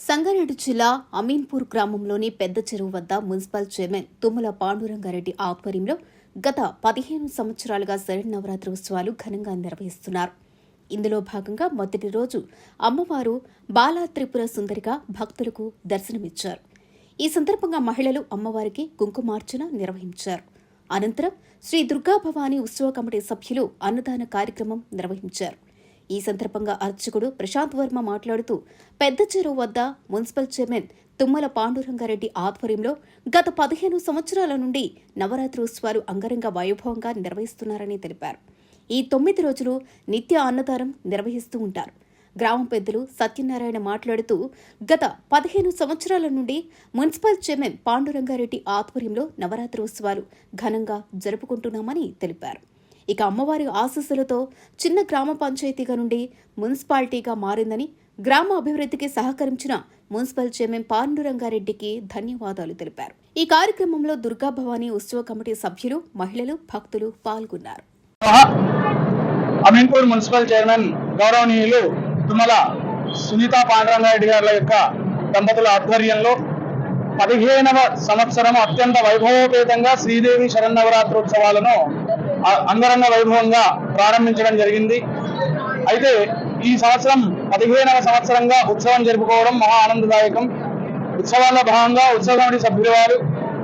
సంగారెడ్డి జిల్లా అమీన్పూర్ గ్రామంలోని పెద్ద చెరువు వద్ద మున్సిపల్ చైర్మన్ తుమ్మల పాండురంగారెడ్డి ఆధ్వర్యంలో గత పదిహేను సంవత్సరాలుగా శరణవరాత్రి ఉత్సవాలు ఘనంగా నిర్వహిస్తున్నారు. ఇందులో భాగంగా మొదటి రోజు అమ్మవారు బాలా త్రిపుర సుందరిగా భక్తులకు దర్శనమిచ్చారు. ఈ సందర్భంగా మహిళలు అమ్మవారికి కుంకుమార్చన నిర్వహించారు. అనంతరం శ్రీ దుర్గా భవానీ ఉత్సవ కమిటీ సభ్యులు అన్నదాన కార్యక్రమం నిర్వహించారు. ఈ సందర్భంగా అర్చకుడు ప్రశాంత్ వర్మ మాట్లాడుతూ పెద్ద చెరువు వద్ద మున్సిపల్ చైర్మన్ తుమ్మల పాండురంగారెడ్డి ఆధ్వర్యంలో గత పదిహేను సంవత్సరాల నుండి నవరాత్రి ఉత్సవాలు అంగరంగ వైభవంగా నిర్వహిస్తున్నారని తెలిపారు. ఈ తొమ్మిది రోజులు నిత్య అన్నదానం నిర్వహిస్తూ ఉంటారు. గ్రామ పెద్దలు సత్యనారాయణ మాట్లాడుతూ గత పదిహేను సంవత్సరాల నుండి మున్సిపల్ చైర్మన్ పాండురంగారెడ్డి ఆధ్వర్యంలో నవరాత్రి ఉత్సవాలు ఘనంగా జరుపుకుంటున్నామని తెలిపారు. ఇక అమ్మవారి ఆశీస్సులతో చిన్న గ్రామ పంచాయతీగా నుండి మున్సిపాలిటీగా మారిందని గ్రామ అభివృద్ధికి సహకరించిన మున్సిపల్ చైర్మన్ పాండురంగారెడ్డికి ధన్యవాదాలు తెలిపారు. ఈ కార్యక్రమంలో దుర్గా భవానీ ఉత్సవ కమిటీ సభ్యులు మహిళలు భక్తులు పాల్గొన్నారు. అమీన్పూర్ మున్సిపల్ చైర్మన్ గౌరవనీయులు తుమ్మల సునీత పాండురంగారెడ్డి గారి యొక్క దంపతుల ఆధ్వర్యంలో పదిహేనవ సంవత్సరం అత్యంత వైభవోపేతంగా శ్రీదేవి శరన్నవరాత్రోత్సవాలను ఆ- అంగరంగ వైభవంగా ప్రారంభించడం జరిగింది. అయితే ఈ సంవత్సరం పదిహేనవ సంవత్సరంగా ఉత్సవం జరుపుకోవడం మహా ఆనందదాయకం. ఉత్సవాల్లో భాగంగా ఉత్సవ కమిటీ సభ్యుల వారు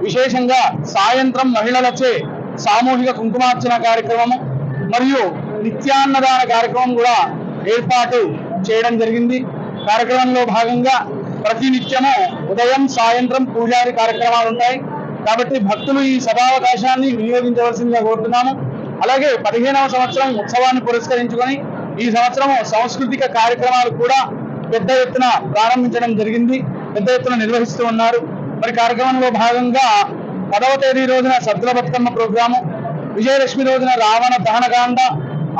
విశేషంగా సాయంత్రం మహిళలచే సామూహిక కుంకుమార్చన కార్యక్రమము మరియు నిత్యాన్నదాన కార్యక్రమం కూడా ఏర్పాటు చేయడం జరిగింది. కార్యక్రమంలో భాగంగా ప్రతి నిత్యము ఉదయం సాయంత్రం పూజారి కార్యక్రమాలు ఉంటాయి కాబట్టి భక్తులు ఈ సభావకాశాన్ని వినియోగించవలసిందిగా కోరుతున్నాము. అలాగే పదిహేనవ సంవత్సరం ఉత్సవాన్ని పురస్కరించుకొని ఈ సంవత్సరం సాంస్కృతిక కార్యక్రమాలు కూడా పెద్ద ఎత్తున ప్రారంభించడం జరిగింది. పెద్ద ఎత్తున నిర్వహిస్తూ ఉన్నారు. మరి కార్యక్రమంలో భాగంగా పదవ తేదీ రోజున సద్దుల బతుకమ్మ ప్రోగ్రాము విజయలక్ష్మి రోజున రావణ దహనకాండ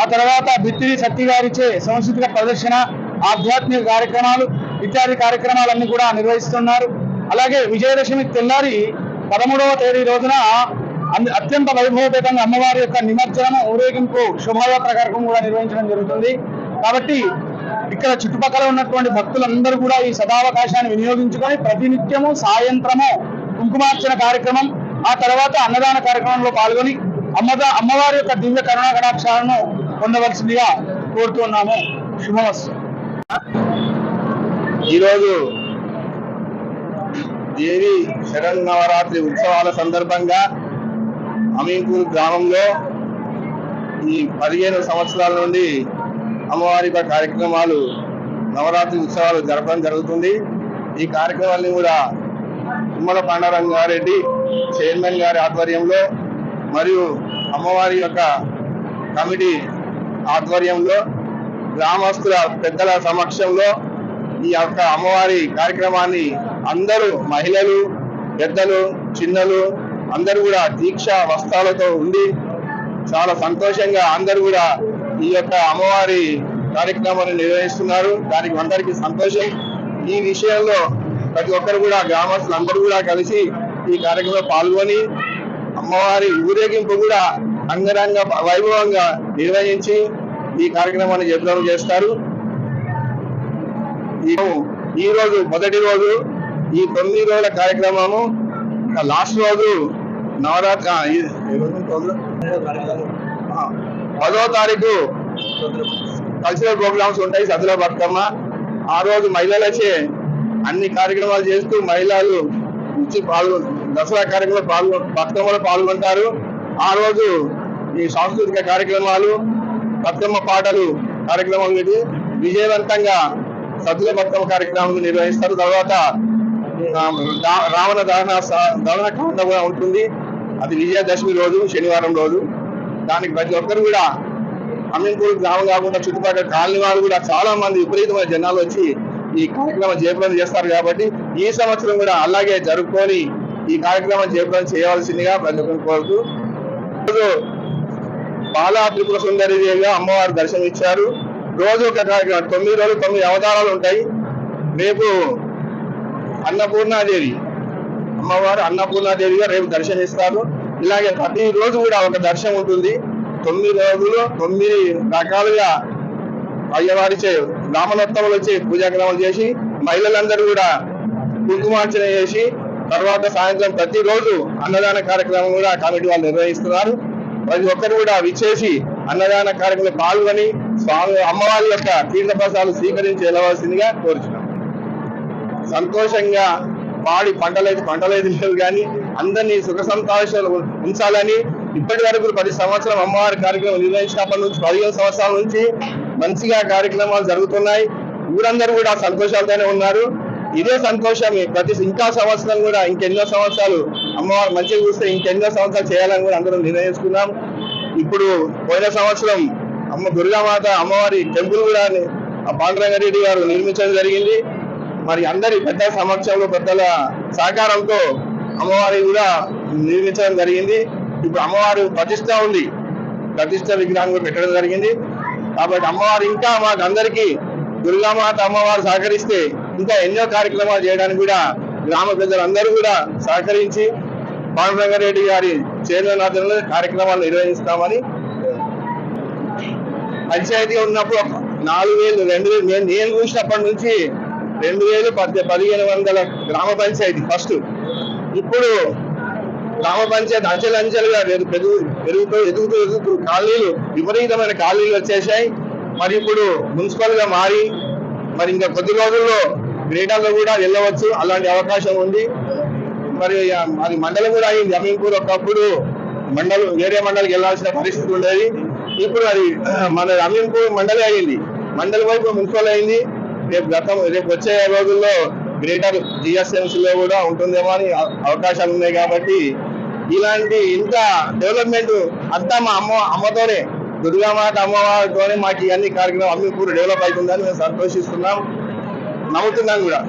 ఆ తర్వాత బిత్తిరి సత్తి గారిచే సాంస్కృతిక ప్రదర్శన ఆధ్యాత్మిక కార్యక్రమాలు ఇత్యాది కార్యక్రమాలన్నీ కూడా నిర్వహిస్తున్నారు. అలాగే విజయదశమి తెల్లారి పదమూడవ తేదీ రోజున అత్యంత వైభవపేతంగా అమ్మవారి యొక్క నిమజ్జనం ఊరేగింపు శోభాయాత్ర కార్యక్రమం కూడా నిర్వహించడం జరుగుతుంది. కాబట్టి ఇక్కడ చుట్టుపక్కల ఉన్నటువంటి భక్తులందరూ కూడా ఈ సదావకాశాన్ని వినియోగించుకొని ప్రతినిత్యము సాయంత్రము కుంకుమార్చన కార్యక్రమం ఆ తర్వాత అన్నదాన కార్యక్రమంలో పాల్గొని అమ్మద అమ్మవారి యొక్క దివ్య కరుణా కటాక్షాలను పొందవలసిందిగా కోరుతున్నాము శుభమస్తు. ఈరోజు దేవి శరన్నవరాత్రి ఉత్సవాల సందర్భంగా అమీన్పూర్ గ్రామంలో ఈ పదిహేను సంవత్సరాల నుండి అమ్మవారి కార్యక్రమాలు నవరాత్రి ఉత్సవాలు జరపడం జరుగుతుంది. ఈ కార్యక్రమాన్ని కూడా తుమ్మల పాండరంగారెడ్డి చైర్మన్ గారి ఆధ్వర్యంలో మరియు అమ్మవారి యొక్క కమిటీ ఆధ్వర్యంలో గ్రామస్తుల పెద్దల సమక్షంలో ఈ యొక్క అమ్మవారి కార్యక్రమాన్ని అందరూ మహిళలు పెద్దలు చిన్నలు అందరూ కూడా దీక్ష వస్త్రాలతో ఉండి చాలా సంతోషంగా అందరూ కూడా ఈ యొక్క అమ్మవారి కార్యక్రమాన్ని నిర్వహిస్తున్నారు. దానికి అందరికీ సంతోషం. ఈ విషయంలో ప్రతి ఒక్కరు కూడా గ్రామస్తులు అందరూ కూడా కలిసి ఈ కార్యక్రమంలో పాల్గొని అమ్మవారి ఊరేగింపు కూడా అంగరంగ వైభవంగా నిర్వహించి ఈ కార్యక్రమాన్ని జయప్రదం చేస్తారు. ఈ- ఈ రోజు మొదటి రోజు ఈ తొమ్మిది రోజుల కార్యక్రమము లాస్ట్ రోజు నవరాత్రి ఈ- రోజు? పదో తారీఖు కల్చరల్ ప్రోగ్రామ్స్ ఉంటాయి సదుల బతుకమ్మ. ఆ రోజు మహిళలచే అన్ని కార్యక్రమాలు చేస్తూ మహిళలు నుంచి పాల్గొ దసరా కార్యక్రమంలో పాల్గొ బతుకమ్మలో పాల్గొంటారు. ఆ రోజు ఈ సాంస్కృతిక కార్యక్రమాలు బతుకమ్మ పాటలు కార్యక్రమం ఇది. విజయవంతంగా సద్దుల బతుకమ్మ కార్యక్రమం నిర్వహిస్తారు. తర్వాత రావణ దహన స- దహన కాండ కూడా ఉంటుంది. అది విజయదశమి రోజు శనివారం రోజు. దానికి ప్రతి ఒక్కరు కూడా అమీన్పూర్ గ్రామం కాకుండా చుట్టుపక్కల కాలనీ వారు కూడా చాలా మంది విపరీతమైన జనాలు వచ్చి ఈ కార్యక్రమం జయప్రదం చేస్తారు కాబట్టి ఈ సంవత్సరం కూడా అలాగే జరుపుకొని ఈ కార్యక్రమం జయప్రదం చేయవలసిందిగా ప్రతి ఒక్కరిని కోరుతూ బాలా త్రిపుర సుందరి దేవిగా అమ్మవారు దర్శనం ఇచ్చారు రోజు ఒక కార్యక్రమం తొమ్మిది రోజులు తొమ్మిది అవతారాలు ఉంటాయి. రేపు అన్నపూర్ణాదేవి. అమ్మవారు అన్నపూర్ణాదేవిగా రేపు దర్శనిస్తారు ఇలాగే ప్రతి రోజు కూడా ఒక దర్శనం ఉంటుంది. తొమ్మిది రోజులు తొమ్మిది రకాలుగా అయ్యవారిచే రామనోత్సవాలు వచ్చి పూజాక్రమాలు చేసి మహిళలందరూ కూడా కుంకుమార్చన చేసి తర్వాత సాయంత్రం ప్రతిరోజు అన్నదాన కార్యక్రమం కూడా కమిటీ వాళ్ళు నిర్వహిస్తున్నారు. ప్రతి ఒక్కరు కూడా విచ్చేసి అన్నదాన కార్యక్రమంలో పాల్గొని స్వామి అమ్మవారి యొక్క తీర్థ ప్రసాదాలు స్వీకరించి వెళ్ళవలసిందిగా కోరుచున్నాం. సంతోషంగా పాడి పంటలేదు పంటలేదు లేవు కానీ అందరినీ సుఖ సంతోషాలు ఉంచాలని ఇప్పటి వరకు ప్రతి సంవత్సరం అమ్మవారి కార్యక్రమం నిర్వహించినప్పటి నుంచి పదిహేను సంవత్సరాల నుంచి మంచిగా కార్యక్రమాలు జరుగుతున్నాయి. ఊరందరూ కూడా సంతోషాలతోనే ఉన్నారు. ఇదే సంతోషమే ప్రతి ఇంకా సంవత్సరం కూడా ఇంకెన్నో సంవత్సరాలు అమ్మవారు మంచిగా చూస్తే ఇంకెన్నో సంవత్సరాలు చేయాలని కూడా అందరం నిర్ణయించుకున్నాం. ఇప్పుడు పోయిన సంవత్సరం అమ్మ దుర్గామాత అమ్మవారి టెంపుల్ కూడా ఆ పాండురంగారెడ్డి గారు నిర్మించడం జరిగింది. మరి అందరి పెద్ద సమక్షంలో పెద్దల సహకారంతో అమ్మవారి కూడా నిర్మించడం జరిగింది. ఇప్పుడు అమ్మవారి ప్రతిష్ట ఉంది. ప్రతిష్ట విగ్రహం కూడా పెట్టడం జరిగింది. కాబట్టి అమ్మవారు ఇంకా మాకు అందరికీ దుర్గామాత అమ్మవారు సహకరిస్తే ఇంకా ఎన్నో కార్యక్రమాలు చేయడానికి కూడా గ్రామ పెద్దలందరూ కూడా సహకరించి పాండురంగారెడ్డి గారి చైర్మన్ ఆధ్వర్యంలో కార్యక్రమాలు నిర్వహిస్తామని పంచాయతీ ఉన్నప్పుడు నాలుగు వేలు రెండు వేలు నేను నేను చూసినప్పటి నుంచి రెండు వేలు పద్దె పదిహేను వందల గ్రామ పంచాయతీ ఫస్ట్. ఇప్పుడు గ్రామ పంచాయతీ అంచెలు అంచెలుగా పెరుగు పెరుగుతూ ఎదుగుతూ ఎదుగుతూ ఖాళీలు విపరీతమైన ఖాళీలు వచ్చేసాయి. మరి ఇప్పుడు మున్సిపల్గా మారి మరి ఇంకా కొద్ది రోజుల్లో గ్రేటర్లో కూడా వెళ్ళవచ్చు అలాంటి అవకాశం ఉంది. మరి అది మండలం కూడా అయింది. అమీన్పూర్ ఒకప్పుడు మండలం వేరే మండలికి వెళ్ళాల్సిన పరిస్థితి ఉండేది. ఇప్పుడు అది మన అమీన్పూర్ మండలి అయింది. మండలి వైపు మున్సిపల్ అయింది. రేపు గతం రేపు వచ్చే రోజుల్లో గ్రేటర్ జిఎస్ఎంసీ లో కూడా ఉంటుందేమో అని అవ- అవకాశాలు ఉన్నాయి కాబట్టి ఇలాంటి ఇంత డెవలప్మెంట్ అంతా మా అమ్మ అమ్మతోనే దుర్గామాత అమ్మవారితోనే మాకు ఇవన్నీ కార్యక్రమం అమీన్పూర్ డెవలప్ అవుతుందని మేము సంతోషిస్తున్నాం. నమ్ముతున్నాం కూడా.